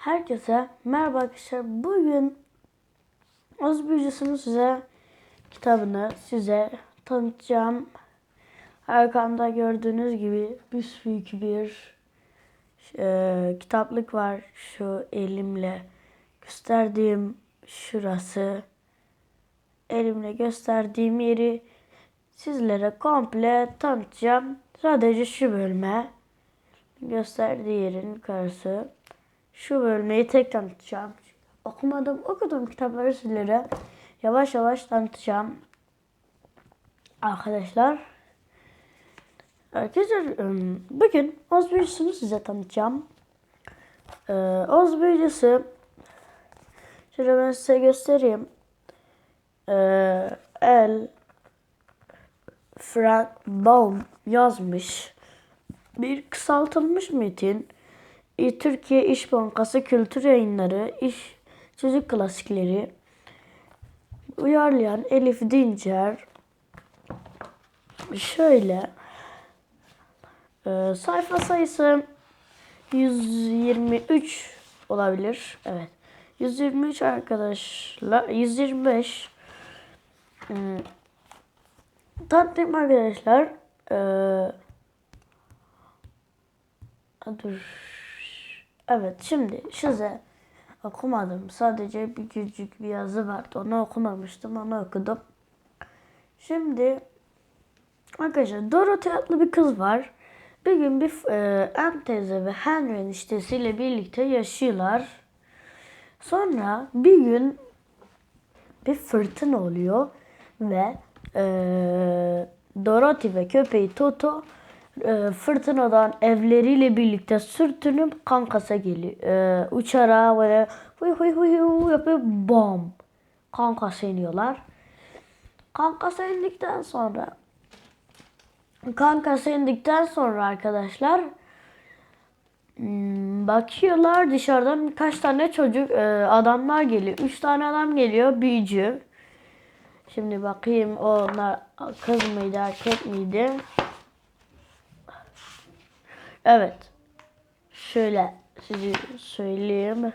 Herkese merhaba arkadaşlar. Bugün Az Büyücüsü'nün size kitabını size tanıtacağım. Arkamda gördüğünüz gibi büyük bir e, kitaplık var. Şu elimle gösterdiğim şurası. Elimle gösterdiğim yeri sizlere komple tanıtacağım. Sadece şu bölme gösterdiği yerin karısı. Şu bölmeyi tek tanıtacağım. Okumadım, okuduğum kitapları sizlere yavaş yavaş tanıtacağım. Arkadaşlar. Arkadaşlar bugün Oz Büyücüsü'nü size tanıtacağım. Ee, Oz Büyücüsü Şöyle ben size göstereyim. Ee, El Frank Baum yazmış. Bir kısaltılmış metin. E, Türkiye İş Bankası Kültür Yayınları, İş Çocuk Klasikleri, uyarlayan Elif Dincer. Şöyle, e, sayfa sayısı 123 olabilir. Evet. 123 arkadaşlar, 125 hmm, Tanıtayım arkadaşlar. Ee, dur. Evet şimdi size okumadım. Sadece bir küçük bir yazı vardı. Onu okumamıştım. Onu okudum. Şimdi arkadaşlar Dorothy adlı bir kız var. Bir gün bir e, Em teyze ve Henry eniştesiyle birlikte yaşıyorlar. Sonra bir gün bir fırtına oluyor ve e, Dorothy ve köpeği Toto e, fırtınadan evleriyle birlikte sürtünüp kankasa geliyor. E, uçarak böyle huy huy huy yapıyor bom. Kankasa iniyorlar. Kankasa indikten sonra kankasa indikten sonra arkadaşlar Hmm, bakıyorlar dışarıdan birkaç tane çocuk e, adamlar geliyor. Üç tane adam geliyor büyücü. Şimdi bakayım onlar kız mıydı erkek miydi? Evet. Şöyle size söyleyeyim.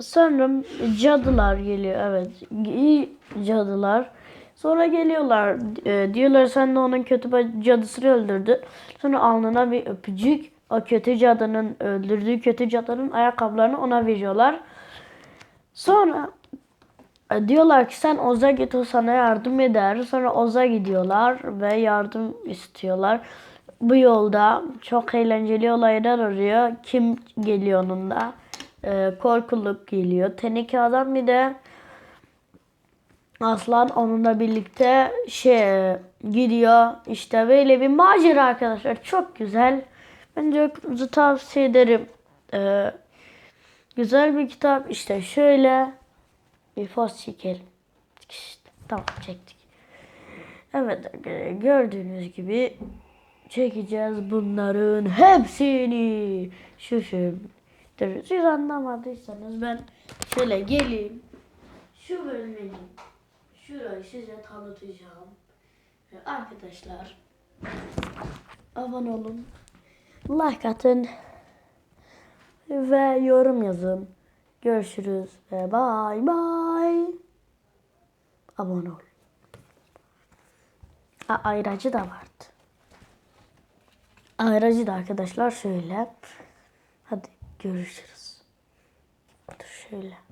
Sonra cadılar geliyor. Evet. İyi cadılar. Sonra geliyorlar. e, diyorlar sen de onun kötü cadısını öldürdü. Sonra alnına bir öpücük. O kötü cadının öldürdüğü kötü cadının ayakkabılarını ona veriyorlar. Sonra e, diyorlar ki sen Oz'a git o sana yardım eder. Sonra Oz'a gidiyorlar ve yardım istiyorlar. Bu yolda çok eğlenceli olaylar oluyor. Kim geliyor onunla? E, korkuluk geliyor. Teneke adam bir de Aslan onunla birlikte şey gidiyor. İşte böyle bir macera arkadaşlar. Çok güzel. Bence okumanızı tavsiye ederim. Ee, güzel bir kitap. İşte şöyle bir poz çekelim. İşte, tamam çektik. Evet gördüğünüz gibi çekeceğiz bunların hepsini. Şu. Dur, Siz anlamadıysanız ben şöyle geleyim. Şu bölmeyi şurayı size tanıtacağım. Arkadaşlar abone olun. Like atın. Ve yorum yazın. Görüşürüz ve bye bye. Abone ol. A, ayracı da vardı. Ayracı da arkadaşlar şöyle. Hadi görüşürüz. Dur şöyle.